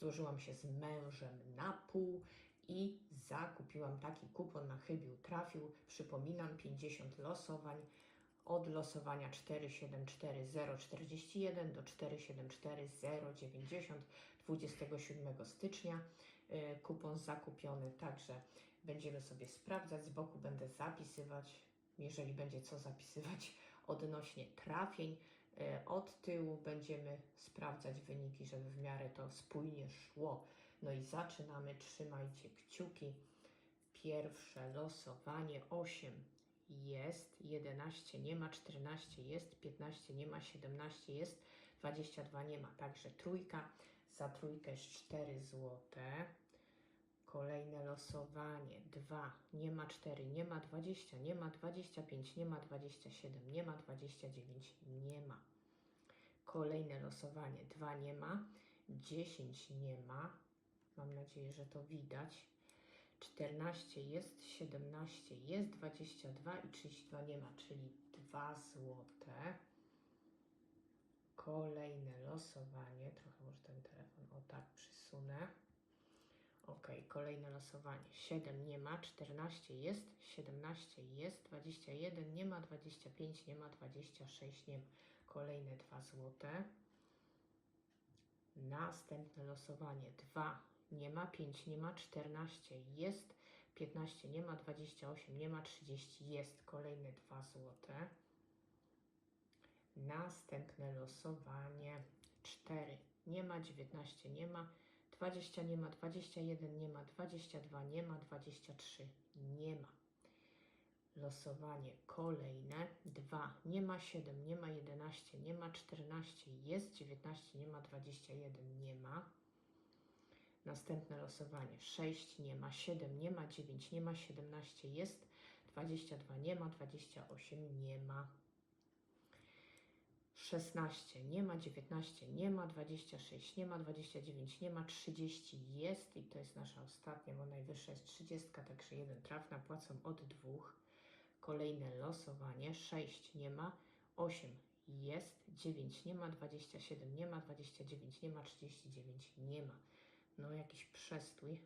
Złożyłam się z mężem na pół i zakupiłam taki kupon na chybił trafił. Przypominam 50 losowań od losowania 474041 do 474090 27 stycznia. Y, Kupon zakupiony, także będziemy sobie sprawdzać. Z boku będę zapisywać, jeżeli będzie co zapisywać odnośnie trafień. Y, Od tyłu będziemy sprawdzać wyniki, żeby w miarę to spójnie szło. No i zaczynamy. Trzymajcie kciuki. Pierwsze losowanie. 8 jest, 11 nie ma, 14 jest, 15 nie ma, 17 jest, 22 nie ma. Także trójka. Za trójkę jest 4 złote. Kolejne losowanie. 2, nie ma 4, nie ma 20, nie ma 25, nie ma 27, nie ma 29, nie ma. Kolejne losowanie 2 nie ma, 10 nie ma. Mam nadzieję, że to widać. 14 jest, 17 jest, 22 i 32 nie ma, czyli 2 złote. Kolejne losowanie, trochę może ten telefon o tak przysunę. Ok, kolejne losowanie. 7 nie ma, 14 jest, 17 jest, 21 nie ma, 25 nie ma, 26 nie ma. Kolejne 2 złote. Następne losowanie 2 nie ma, 5 nie ma, 14 jest, 15 nie ma, 28 nie ma, 30 jest. Kolejne 2 złote. Następne losowanie 4 nie ma, 19 nie ma, 20 nie ma, 21 nie ma, 22 nie ma, 23 nie ma. Losowanie kolejne 2 nie ma, 7 nie ma, 11 nie ma, 14 jest, 19 nie ma, 21 nie ma. Następne losowanie 6 nie ma, 7 nie ma, 9 nie ma, 17 jest, 22 nie ma, 28 nie ma. 16 nie ma, 19 nie ma, 26 nie ma, 29 nie ma, 30 jest i to jest nasza ostatnia, bo najwyższa jest 30, także jeden trafna, płacą od dwóch. Kolejne losowanie 6 nie ma, 8 jest, 9 nie ma, 27 nie ma, 29 nie ma, 39 nie ma. No jakiś przestój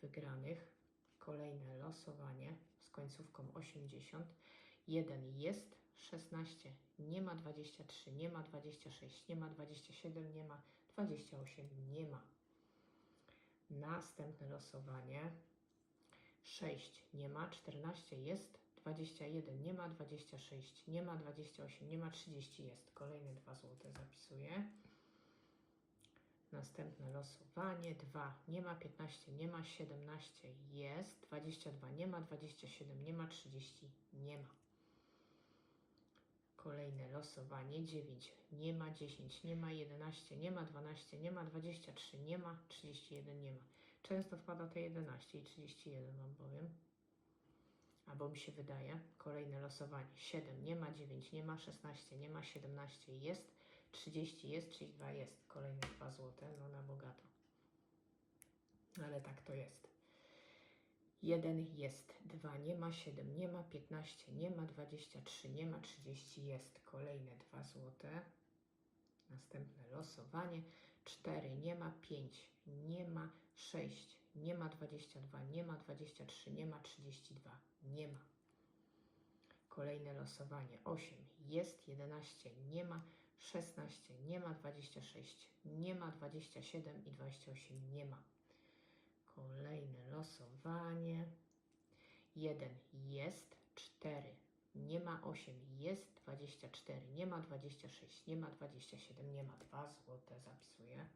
wygranych. Kolejne losowanie z końcówką 80. 1 jest, 16 nie ma, 23 nie ma, 26 nie ma, 27 nie ma, 28 nie ma. Następne losowanie 6 nie ma, 14 jest, 21 nie ma, 26 nie ma, 28 nie ma, 30 jest. Kolejne 2 złote zapisuję. Następne losowanie 2 nie ma, 15 nie ma, 17 jest, 22 nie ma, 27 nie ma, 30 nie ma. Kolejne losowanie 9 nie ma, 10 nie ma, 11 nie ma, 12 nie ma, 23 nie ma, 31 nie ma. Często wpada te 11 i 31 Wam powiem. Albo mi się wydaje. Kolejne losowanie 7 nie ma, 9 nie ma, 16 nie ma, 17 jest, 30 jest, 32 jest. Kolejne 2 złote, no na bogato. Ale tak to jest. 1 jest, 2 nie ma, 7 nie ma, 15 nie ma, 23 nie ma, 30 jest. Kolejne 2 złote. Następne losowanie. 4 nie ma, 5 nie ma, 6 nie ma, 22 nie ma, 23 nie ma, 32 nie ma. Kolejne losowanie. 8 jest, 11 nie ma, 16 nie ma, 26 nie ma, 27 i 28 nie ma. Kolejne losowanie. 1 jest, 4 nie ma, 8 jest, 24 nie ma, 26 nie ma, 27 nie ma. 2 złote zapisuję.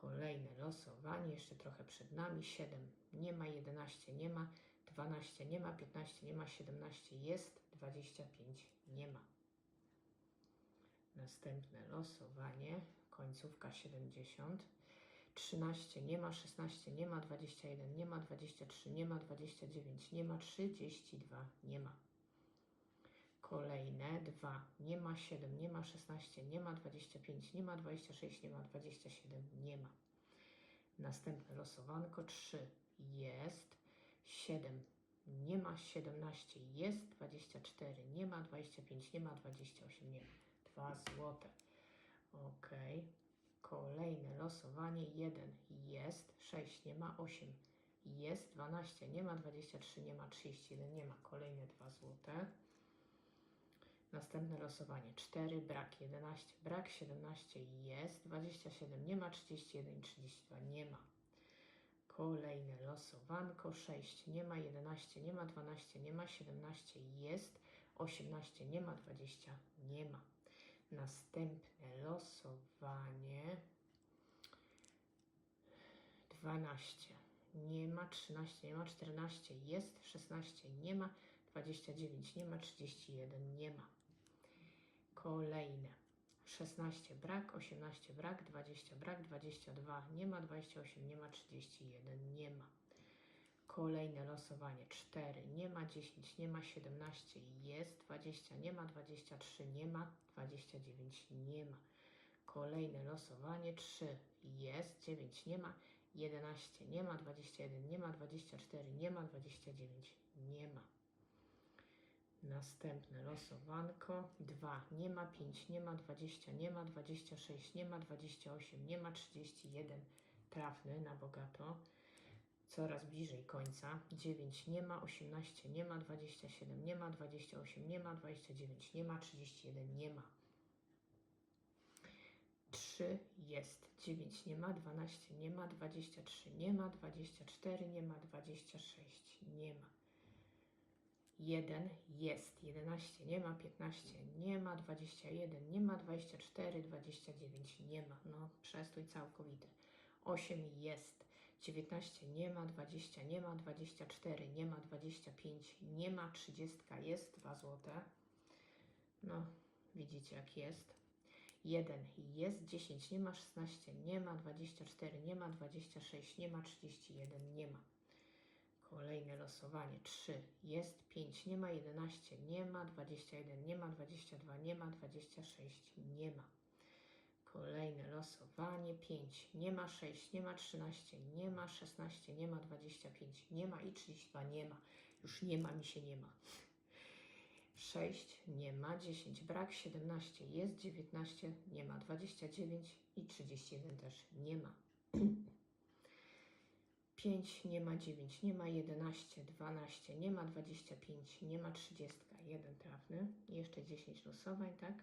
Kolejne losowanie, jeszcze trochę przed nami. 7 nie ma, 11 nie ma, 12 nie ma, 15 nie ma, 17 jest, 25 nie ma. Następne losowanie, końcówka 70. 13 nie ma, 16 nie ma, 21 nie ma, 23 nie ma, 29 nie ma, 32 nie ma. Kolejne 2 nie ma, 7 nie ma, 16 nie ma, 25 nie ma, 26 nie ma, 27 nie ma. Następne losowanko 3 jest, 7 nie ma, 17 jest, 24 nie ma, 25 nie ma, 28 nie ma. 2 złote. Ok. Kolejne losowanie 1 jest, 6 nie ma, 8 jest, 12 nie ma, 23 nie ma, 31 nie ma. Kolejne 2 złote. Następne losowanie 4, brak 11, brak 17 jest, 27 nie ma, 31 i 32 nie ma. Kolejne losowanko 6 nie ma, 11 nie ma, 12 nie ma, 17 jest, 18 nie ma, 20 nie ma. Następne losowanie 12 nie ma, 13 nie ma, 14 jest, 16 nie ma, 29 nie ma, 31 nie ma. Kolejne. 16 brak, 18 brak, 20 brak, 22 nie ma, 28 nie ma, 31 nie ma. Kolejne losowanie 4 nie ma, 10 nie ma, 17 jest, 20 nie ma, 23 nie ma, 29 nie ma. Kolejne losowanie 3 jest, 9 nie ma, 11 nie ma, 21 nie ma, 24 nie ma, 29 nie ma. Następne losowanko 2 nie ma, 5 nie ma, 20 nie ma, 26 nie ma, 28 nie ma, 31 trafny na bogato. Coraz bliżej końca 9 nie ma, 18 nie ma, 27 nie ma, 28 nie ma, 29 nie ma, 31 nie ma. 3 jest, 9 nie ma, 12 nie ma, 23 nie ma, 24 nie ma, 26 nie ma. 1 jest, 11 nie ma, 15 nie ma, 21 nie ma, 24, 29 nie ma. No, przestój całkowity. 8 jest, 19 nie ma, 20 nie ma, 24 nie ma, 25 nie ma, 30 jest, 2 złote. No, widzicie jak jest. 1 jest, 10 nie ma, 16 nie ma, 24 nie ma, 26 nie ma, 31 nie ma. Kolejne losowanie 3 jest, 5 nie ma, 11 nie ma, 21 nie ma, 22 nie ma, 26 nie ma. Kolejne losowanie 5 nie ma, 6 nie ma, 13 nie ma, 16 nie ma, 25 nie ma i 32 nie ma. Już nie ma, mi się nie ma. 6 nie ma, 10 brak, 17 jest, 19 nie ma, 29 i 31 też nie ma. 5 nie ma, 9 nie ma, 11, 12 nie ma, 25 nie ma, 30, 1 trafny, jeszcze 10 losowań, tak?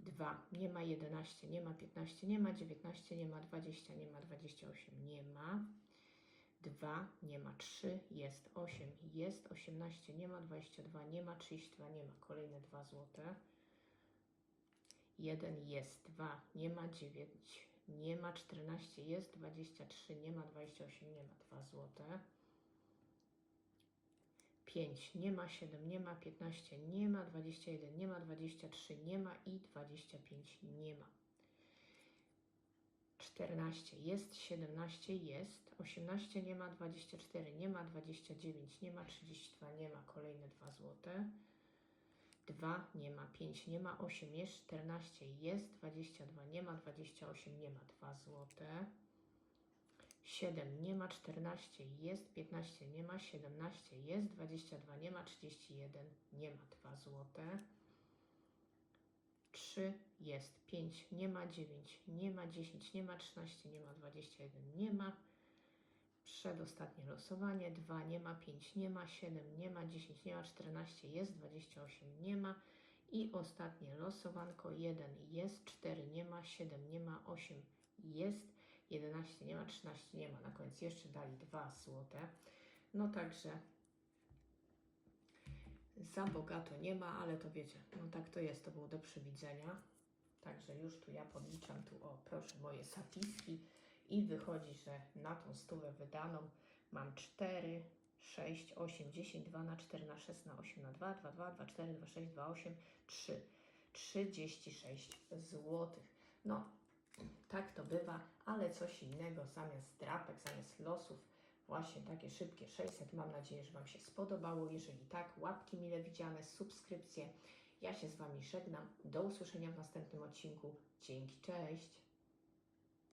2 nie ma, 11 nie ma, 15 nie ma, 19 nie ma, 20 nie ma, 28 nie ma, 2 nie ma, 3 jest, 8 jest, 18 nie ma, 22 nie ma, 32 nie ma, kolejne 2 złote. 1 jest, 2 nie ma, 9 nie ma, 14 jest, 23 nie ma, 28 nie ma, 2 złote. 5 nie ma, 7 nie ma, 15 nie ma, 21 nie ma, 23 nie ma i 25 nie ma. 14 jest, 17 jest, 18 nie ma, 24 nie ma, 29 nie ma, 32 nie ma, kolejne 2 złote. 2 nie ma, 5 nie ma, 8 jest, 14 jest, 22 nie ma, 28 nie ma, 2 złote. 7 nie ma, 14 jest, 15 nie ma, 17 jest, 22 nie ma, 31 nie ma, 2 złote. 3 jest, 5 nie ma, 9 nie ma, 10 nie ma, 13 nie ma, 21 nie ma. Przedostatnie losowanie, 2 nie ma, 5 nie ma, 7 nie ma, 10 nie ma, 14 jest, 28 nie ma. I ostatnie losowanko, 1 jest, 4 nie ma, 7 nie ma, 8 jest, 11 nie ma, 13 nie ma. Na końcu jeszcze dali 2 złote. No także za bogato nie ma, ale to wiecie, no tak to jest, to było do przewidzenia. Także już tu ja podliczam tu, o proszę, moje sapiski i wychodzi, że na tą stówę wydaną mam 4, 6, 8, 10, 2 na 4 na 6 na 8 na 2, 2, 2, 2, 4, 2, 6, 2, 8, 3. 36 złotych. No, tak to bywa, ale coś innego zamiast drapek, zamiast losów, właśnie takie szybkie 600. Mam nadzieję, że Wam się spodobało. Jeżeli tak, łapki mile widziane, subskrypcje. Ja się z Wami żegnam. Do usłyszenia w następnym odcinku. Dzięki, cześć!